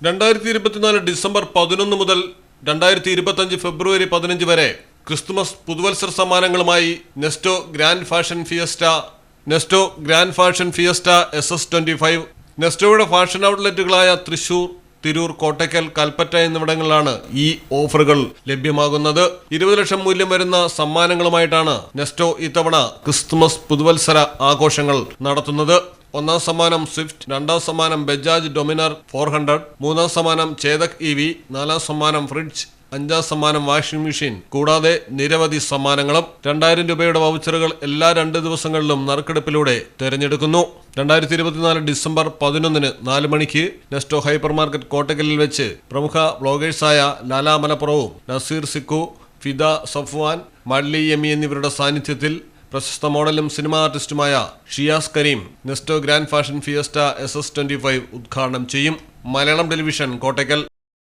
രണ്ടായിരത്തി ഇരുപത്തിനാല് ഡിസംബർ പതിനൊന്ന് മുതൽ രണ്ടായിരത്തി ഇരുപത്തഞ്ച് ഫെബ്രുവരി പതിനഞ്ച് വരെ ക്രിസ്തുമസ് പുതുവത്സര സമ്മാനങ്ങളുമായി Nesto grand fashion fiesta Nesto grand fashion fiesta S S twenty five നെസ്റ്റോയുടെ fashion ഔട്ട്ലെറ്റുകളായ തൃശൂർ തിരൂർ കോട്ടയ്ക്കൽ കൽപ്പറ്റ എന്നിവിടങ്ങളിലാണ് ഈ ഓഫറുകൾ ലഭ്യമാകുന്നത്. ഇരുപത് ലക്ഷം മൂല്യം വരുന്ന സമ്മാനങ്ങളുമായിട്ടാണ് നെസ്റ്റോ ഇത്തവണ ക്രിസ്തുമസ് പുതുവത്സര ആഘോഷങ്ങൾ നടത്തുന്നത്. ഒന്നാം സമ്മാനം സ്വിഫ്റ്റ് രണ്ടാം സമ്മാനം ബജാജ് ഡൊമിനർ ഫോർ ഹൺഡ്രഡ് മൂന്നാം സമ്മാനം ചേതക് ഇ വി നാലാം സമ്മാനം ഫ്രിഡ്ജ് അഞ്ചാം സമ്മാനം വാഷിംഗ് മെഷീൻ. കൂടാതെ നിരവധി സമ്മാനങ്ങളും രണ്ടായിരം രൂപയുടെ വൗച്ചറുകൾ എല്ലാ രണ്ട് ദിവസങ്ങളിലും നറുക്കെടുപ്പിലൂടെ തെരഞ്ഞെടുക്കുന്നു. രണ്ടായിരത്തി ഇരുപത്തിനാല് ഡിസംബർ പതിനൊന്നിന് നാല് മണിക്ക് നെസ്റ്റോ ഹൈപ്പർ മാർക്കറ്റ് കോട്ടക്കലിൽ വെച്ച് പ്രമുഖ ബ്ലോഗേഴ്സായ ലാലാ മലപ്പുറവും നസീർ സിക്കു ഫിദ സഫ്വാൻ മള്ളി എമി എന്നിവരുടെ സാന്നിധ്യത്തിൽ പ്രശസ്ത മോഡലും cinema ആർട്ടിസ്റ്റുമായ Shiyas Kareem Nesto grand fashion fiesta S S twenty five ഉദ്ഘാടനം ചെയ്യും. മലയാളം ടെലിവിഷൻ കോട്ടയ്ക്കൽ